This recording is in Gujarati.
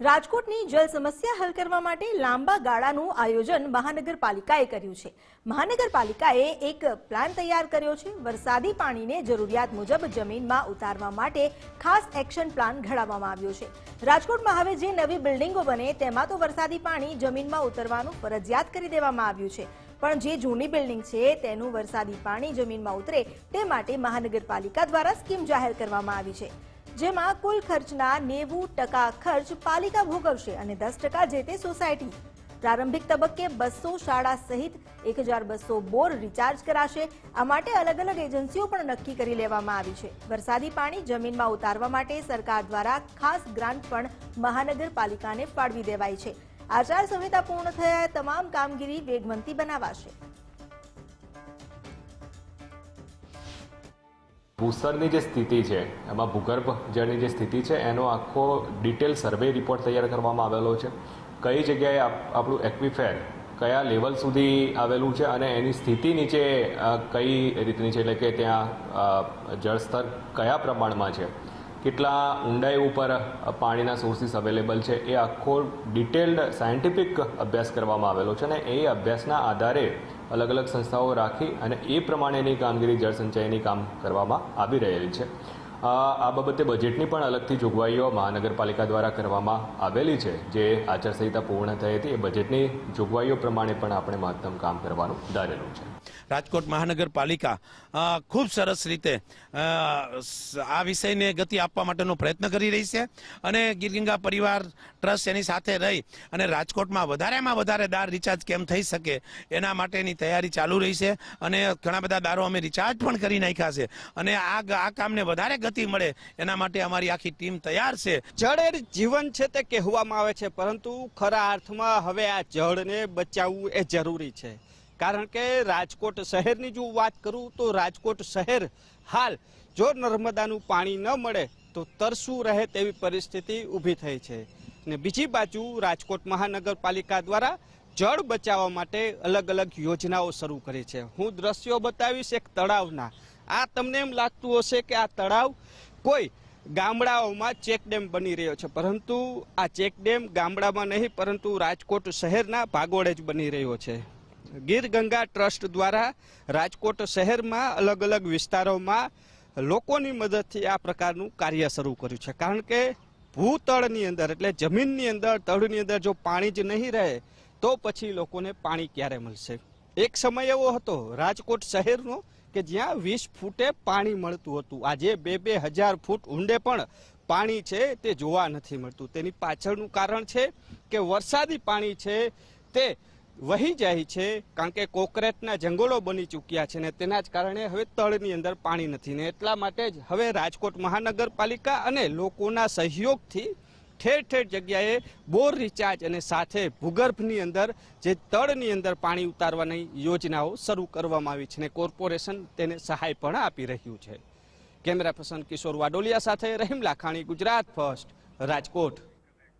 રાજકોટની જળ સમસ્યા હલ કરવા માટે લાંબા ગાળાનું આયોજન મહાનગરપાલિકાએ કર્યું છે. મહાનગરપાલિકાએ એક પ્લાન તૈયાર કર્યો છે. વરસાદી પાણીને જરૂરિયાત મુજબ જમીનમાં ઉતારવા માટે ખાસ એક્શન પ્લાન ઘડાવવામાં આવ્યો છે. રાજકોટમાં હવે જે નવી બિલ્ડિંગો બને તેમાં તો વરસાદી પાણી જમીનમાં ઉતરવાનું ફરજિયાત કરી દેવામાં આવ્યું છે. પણ જે જૂની બિલ્ડિંગ છે તેનું વરસાદી પાણી જમીનમાં ઉતરે તે માટે મહાનગરપાલિકા દ્વારા સ્કીમ જાહેર કરવામાં આવી છે. જેમાં કુલ ખર્ચના નેવું ટકા ખર્ચ પાલિકા ભોગવશે અને દસ ટકા જે તે સોસાયટી. પ્રારંભિક તબક્કે બસો શાળા સહિત એક હજાર બસો બોર રિચાર્જ કરાશે. આ માટે અલગ અલગ એજન્સીઓ પણ નક્કી કરી લેવામાં આવી છે. વરસાદી પાણી જમીનમાં ઉતારવા માટે સરકાર દ્વારા ખાસ ગ્રાન્ટ પણ મહાનગરપાલિકાને ફાળવી દેવાઈ છે. આચાર સંહિતા પૂર્ણ થયા તમામ કામગીરી વેગવંતી બનાવાશે. ભૂસ્તરની જે સ્થિતિ છે, એમાં ભૂગર્ભ જળની જે સ્થિતિ છે, એનો આખો ડિટેલ સર્વે રિપોર્ટ તૈયાર કરવામાં આવેલો છે. કઈ જગ્યાએ આપ- આપણું એક્વિફેર કયા લેવલ સુધી આવેલું છે અને એની સ્થિતિ નીચે કઈ રીતની છે? એટલે કે ત્યાં જળસ્તર કયા પ્રમાણમાં છે? કેટલા ઊંડાઈ ઉપર પાણીના સોર્સિસ અવેલેબલ છે? એ આખો ડિટેલ્ડ સાયન્ટિફિક અભ્યાસ કરવામાં આવેલો છે અને એ અભ્યાસના આધારે અલગ અલગ સંસ્થાઓ રાખી અને એ પ્રમાણેની કામગીરી જળસંચયની કામ કરવામાં આવી રહેલી છે. આ બાબતે બજેટની પણ અલગથી જોગવાઈઓ મહાનગરપાલિકા દ્વારા કરવામાં આવેલી છે. જે આચારસંહિતા પૂર્ણ થઈ હતી એ બજેટની જોગવાઈઓ પ્રમાણે પણ આપણે મહત્તમ કામ કરવાનું ધારેલું છે. રાજકોટ મહાનગરપાલિકા ખૂબ સરસ રીતે આ વિષયને ગતિ આપવા માટેનો પ્રયત્ન કરી રહી છે અને ગીરગંગા પરિવાર ટ્રસ્ટ એની સાથે રહી અને રાજકોટમાં વધારેમાં વધારે દાર રિચાર્જ કેમ થઈ શકે એના માટેની તૈયારી ચાલુ રહી છે અને ઘણા બધા દારો અમે રિચાર્જ પણ કરી નાખ્યા છે. અને આ આ કામને વધારે ગતિ મળે. એના માટે અમારી આખી ટીમ તૈયાર છે. જળ એ જીવન છે તે કહેવામાં આવે છે, પરંતુ ખરા અર્થમાં હવે આ જળને બચાવવું એ જરૂરી છે. કારણ કે રાજકોટ શહેરની જો વાત કરું તો રાજકોટ શહેર હાલ જો નર્મદાનું પાણી ન મળે તો તરસું રહે તેવી પરિસ્થિતિ ઊભી થઈ છે. ને બીજી બાજુ રાજકોટ મહાનગરપાલિકા દ્વારા જળ બચાવવા માટે અલગ અલગ યોજનાઓ શરૂ કરી છે. હું દ્રશ્યો બતાવીશ એક તળાવના. આ તમને એમ લાગતું હશે કે આ તળાવ કોઈ ગામડાઓમાં ચેકડેમ બની રહ્યો છે. પરંતુ આ ચેકડેમ ગામડામાં નહીં, પરંતુ રાજકોટ શહેરના ભાગોળે જ બની રહ્યો છે. ગીર ગંગા ટ્રસ્ટ દ્વારા રાજકોટ શહેરમાં અલગ અલગ વિસ્તારોમાં લોકોની મદદથી આ પ્રકારનું કાર્ય શરૂ કર્યું છે. કારણ કે ભૂતળની અંદર, એટલે જમીનની અંદર, તળની અંદર જો પાણી જ નહીં રહે, તો પછી લોકોને પાણી ક્યારે મળશે? એક સમય એવો હતો, રાજકોટ શહેરનો કે જ્યાં વીસ ફૂટે પાણી મળતું હતું. આજે બે બે હજાર ફૂટ ઊંડે પણ પાણી છે તે જોવા નથી મળતું. તેની પાછળનું કારણ છે કે વરસાદી પાણી છે તે વહી જાય છે કારણ કે કોકરેટના જંગલો બની ચૂક્યા છે ને તેના જ કારણે હવે તળની અંદર પાણી નથી ને એટલા માટે જ હવે રાજકોટ મહાનગરપાલિકા અને લોકોના સહયોગથી ઠેર ઠેર જગ્યાએ બોર રિચાર્જ અને સાથે ભૂગર્ભની અંદર જે તળની અંદર પાણી ઉતારવાની યોજનાઓ શરૂ કરવામાં આવી છે અને કોર્પોરેશન તેને સહાય પણ આપી રહ્યું છે. કેમેરા પર્સન કિશોર વાડોલિયા સાથે રહીમ લાખાણી, ગુજરાત ફર્સ્ટ, રાજકોટ.